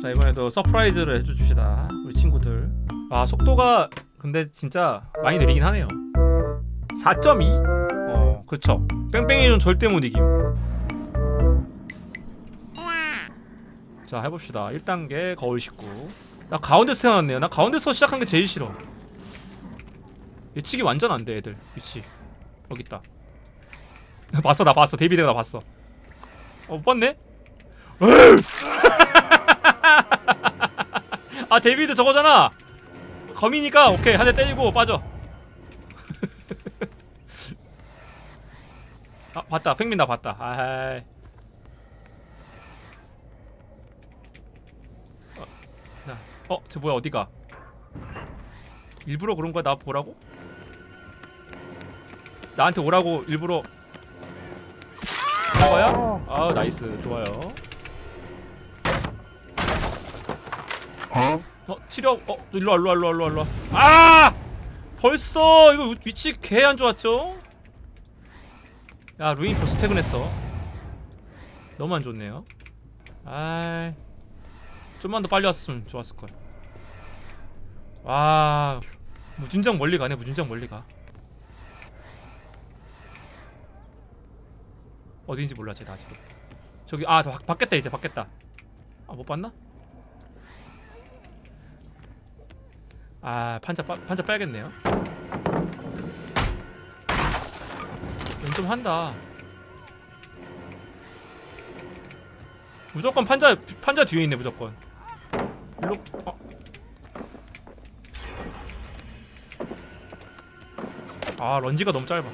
자 이번에도 서프라이즈를 해줍시다 우리 친구들. 아 속도가 근데 진짜 많이 느리긴 하네요. 4.2? 어 그쵸. 뺑뺑이는 절대 못 이김. 자 해봅시다. 1단계 거울 식구. 나 가운데서 태어났네요. 나 가운데서 시작한 게 제일 싫어. 예측이 완전 안 돼 애들. 위치. 여기 있다. 봤어 나 봤어. 데이비드가 나 봤어. 어 못 봤네? 아 데이비드 저거잖아 거미니까 오케이 한 대 때리고 빠져 아 봤다 팽민 나 봤다 나, 어, 저 뭐야 어디가? 일부러 그런 거야 나 보라고? 나한테 오라고 일부러 그런 거야? 아 나이스 좋아요. 어 어 일로 와 일로 와 일로 와 일로 와 일로 와. 아 벌써 이거 위- 위치 개 안 좋았죠? 야 루인 벌써 퇴근했어. 너무 안 좋네요. 아이 좀만 더 빨리 왔으면 좋았을 걸. 와 무진장 멀리 가네 무진장 멀리 가. 어디인지 몰라 쟤나 지금. 저기 아 바, 바뀌었다 이제 바뀌었다. 아 못 봤나? 아 판자 빠, 판자 빼야겠네요. 얘는 좀 한다. 무조건 판자 판자 뒤에 있네 무조건. 일로 어. 아 런지가 너무 짧아.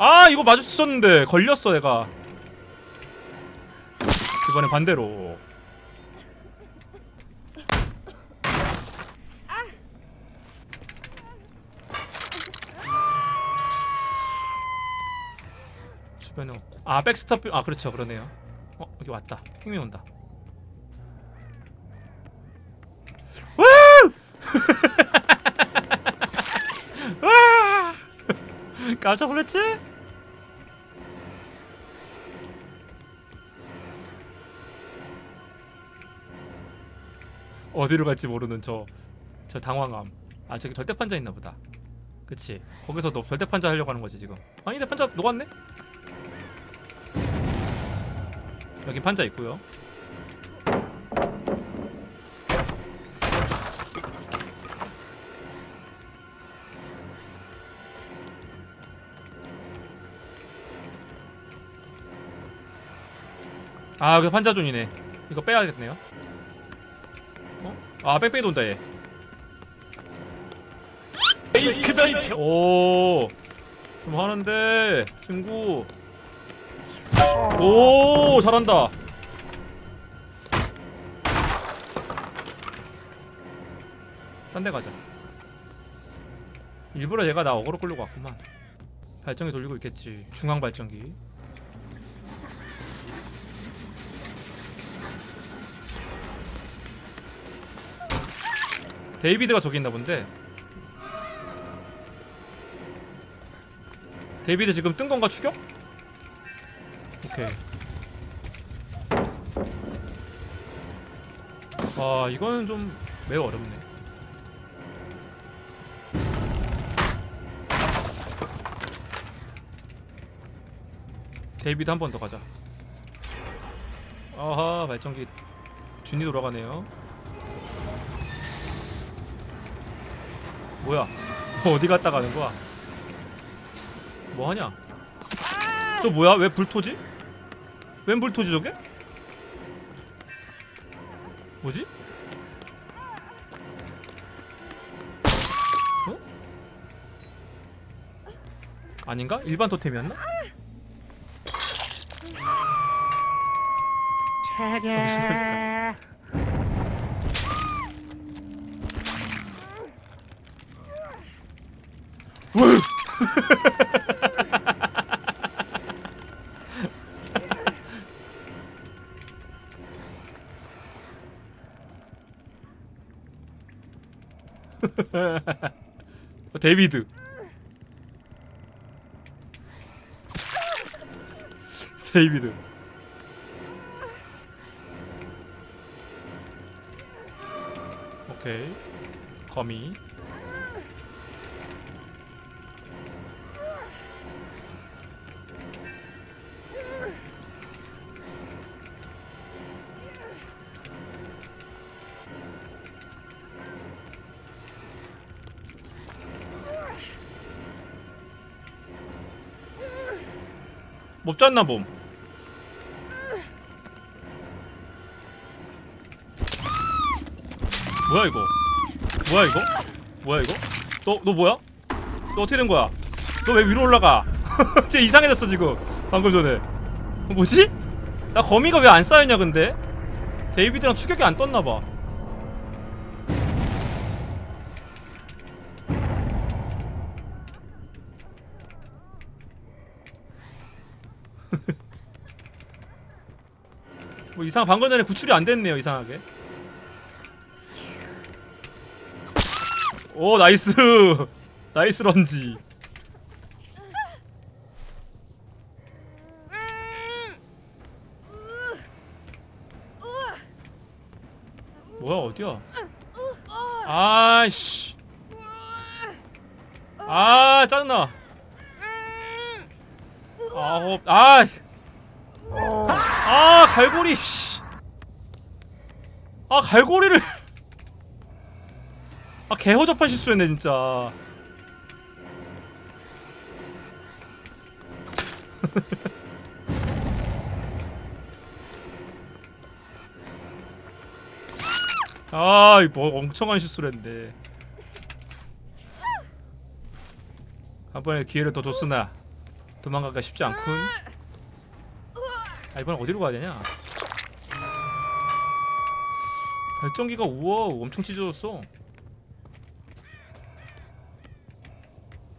아 이거 마주쳤었는데 걸렸어 내가. 이번엔 반대로. 없고. 아 백스탑 아 그렇죠 그러네요. 어 여기 왔다. 핑미 온다. 우! 와! 깜짝 놀랐지? 어디로 갈지 모르는 저, 저 당황함. 아, 저기 절대 판자 있나 보다. 그치. 거기서 너 절대 판자 하려고 하는 거지, 지금. 아니, 내 판자 녹았네? 여기 판자 있고요. 아, 여기 판자존이네. 이거 빼야겠네요. 어? 아, 뺑뺑이 돈다, 얘. 오, 좀 하는데, 친구. 오, 잘한다. 딴 데 가자. 일부러 얘가 나 어그로 끌려고 왔구만. 발전기 돌리고 있겠지. 중앙 발전기. 데이비드가 저기 있나 본데. 데이비드 지금 뜬 건가 추격? 오케이. 아 이거는 좀 매우 어렵네. 데이비드 한 번 더 가자. 아하 발전기 준이 돌아가네요. 뭐야? 어디 갔다 가는 거야? 뭐 하냐? 저 뭐야? 왜 불토지? 웬 불토지 저게? 뭐지? 어? 아닌가? 일반 토템이었나? 차례. 아, 울! 데이비드. 데이비드. 오케이. 거미 못 잤나 봄 뭐야 이거? 뭐야 이거? 뭐야 이거? 너 너 뭐야? 너 어떻게 된 거야? 너 왜 위로 올라가? 쟤 이상해졌어 지금. 방금 전에. 어, 뭐지? 나 거미가 왜 안 쌓였냐 근데? 데이비드랑 추격이 안 떴나 봐 뭐 이상 방금 전에 구출이 안 됐네요 이상하게. 오 나이스! 나이스 런지. 뭐야 어디야? 아이씨. 아 짜증나. 아홉 아 아 갈고리 씨. 아 갈고리를. 아 개허접한 실수했네 진짜. 아이뭐 멍청한 실수를 했는데. 한 번에 기회를 더 줬으나 도망가기가 쉽지 않군 아 이번엔 어디로 가야 되냐? 발전기가 우와 엄청 찢어졌어.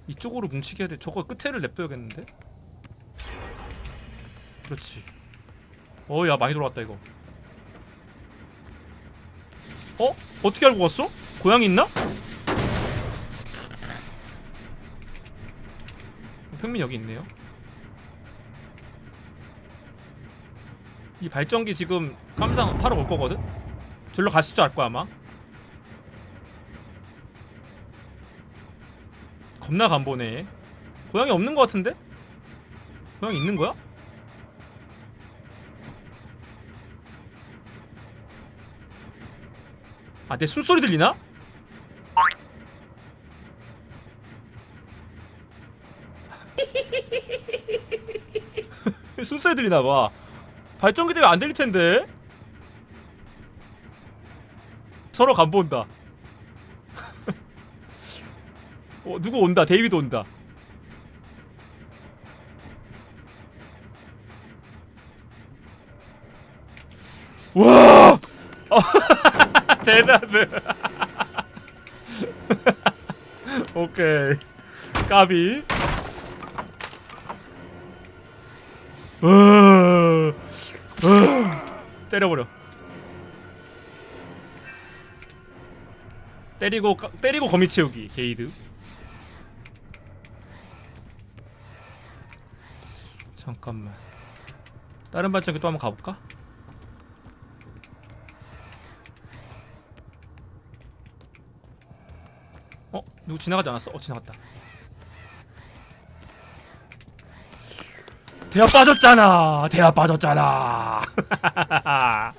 이쪽으로 뭉치게 해야 돼. 저거 끝에를 냅둬야겠는데? 그렇지. 어야 많이 돌아왔다 이거. 어? 어떻게 알고 갔어? 고양이 있나? 평민 여기 있네요 이 발전기 지금 깜상 하러 올 거거든? 절로 갔을 줄알 거야 아마 겁나 간보네 고양이 없는 거 같은데? 고양이 있는 거야? 아 내 숨소리 들리나? 숨소리 들리나 봐 발전기 때문에 안 들릴 텐데. 서로 간 본다. 어, 누구 온다. 데이비드 온다. 와! 어, 대단해. 오케이. 까비. 으, 으, 때려버려. 때리고 까- 때리고 거미 채우기 게이드. 잠깐만. 다른 발전기 또 한번 가볼까? 어 누구 지나가지 않았어? 어 지나갔다. 대화 빠졌잖아. 대화 빠졌잖아.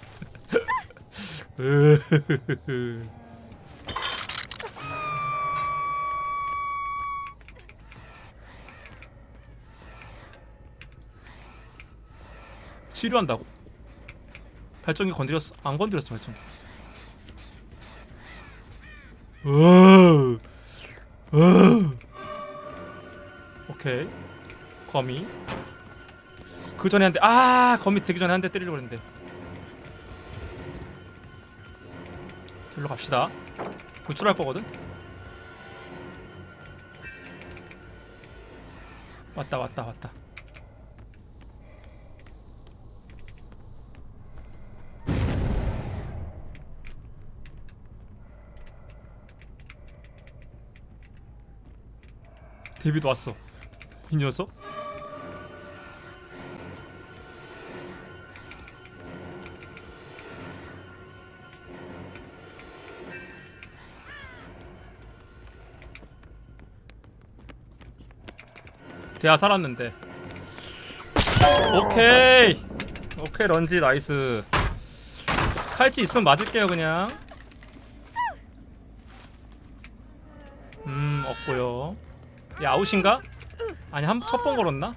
치료한다고? 발전기 건드렸어? 안 건드렸어 발전기. 오케이. 거미. 그 전에 한 대. 아, 거미 되기 전에 한 대 때리려고 했는데. 절로 갑시다. 구출할 거거든. 왔다 왔다 왔다 데뷔도 왔어 이 녀석 대하 살았는데. 오케이. 오케이 런지 나이스. 칼치 있으면 맞을게요 그냥. 음 없고요. 이 아웃인가? 아니 한 첫 번 걸었나?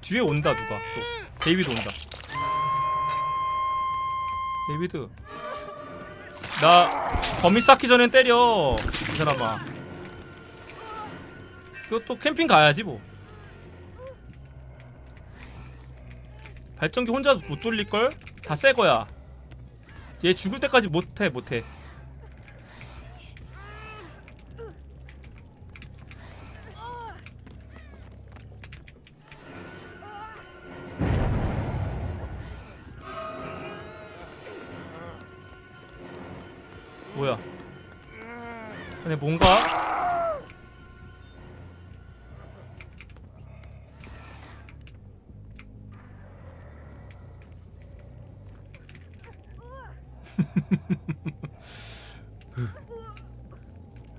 뒤에 온다 누가 또. 데이비드 온다. 데이비드. 나 범위 쌓기 전엔 때려 이 사람아. 또 캠핑 가야지 뭐 발전기 혼자 못 돌릴걸? 다 새 거야. 얘 죽을 때까지 못해 못해. 뭐야? 근데 뭔가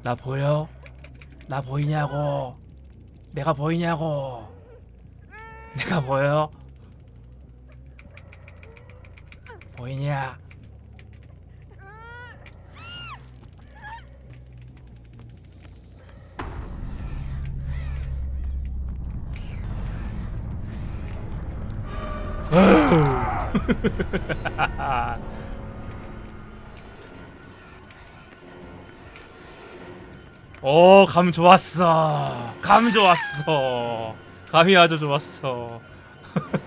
나 보여? 나 보이냐고? 내가 보이냐고? 내가 보여? 보이냐? 오, 감 좋았어. 감 좋았어. 감이 아주 좋았어.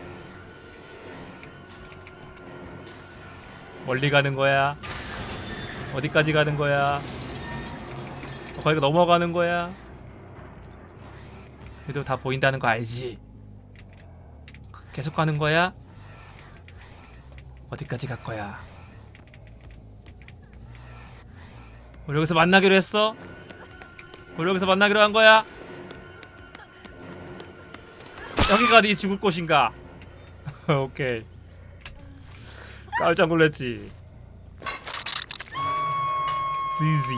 멀리 가는 거야? 어디까지 가는 거야? 어, 거기가 넘어가는 거야? 그래도 다 보인다는 거 알지? 계속 가는 거야? 어디까지 갈 거야? 우리 여기서 만나기로 했어? 여기서 만나기로 한 거야? 여기가 네 죽을 곳인가? 오케이 깜짝 놀랐지 지지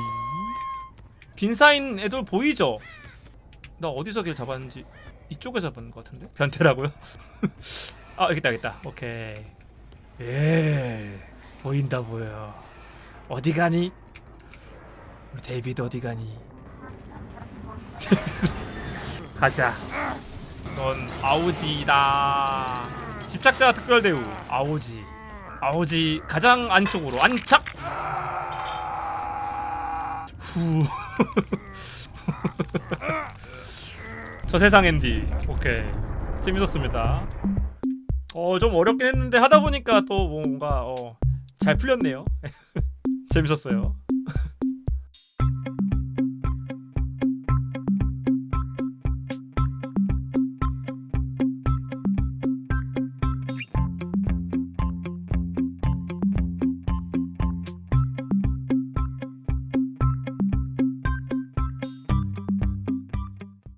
빈사인 애들 보이죠? 나 어디서 걔를 잡았는지 이쪽에 잡은 것 같은데? 변태라고요? 아 여기다 여기다 오케이 예 보인다 보여 어디 가니? 우리 데이비드 어디 가니? 가자. 넌 아우지다. 집착자 특별 대우 아우지. 아우지 가장 안쪽으로 안착. 후. 저 세상 앤디. 오케이. 재밌었습니다. 어 좀 어렵긴 했는데 하다 보니까 또 뭔가 어 잘 풀렸네요. 재밌었어요.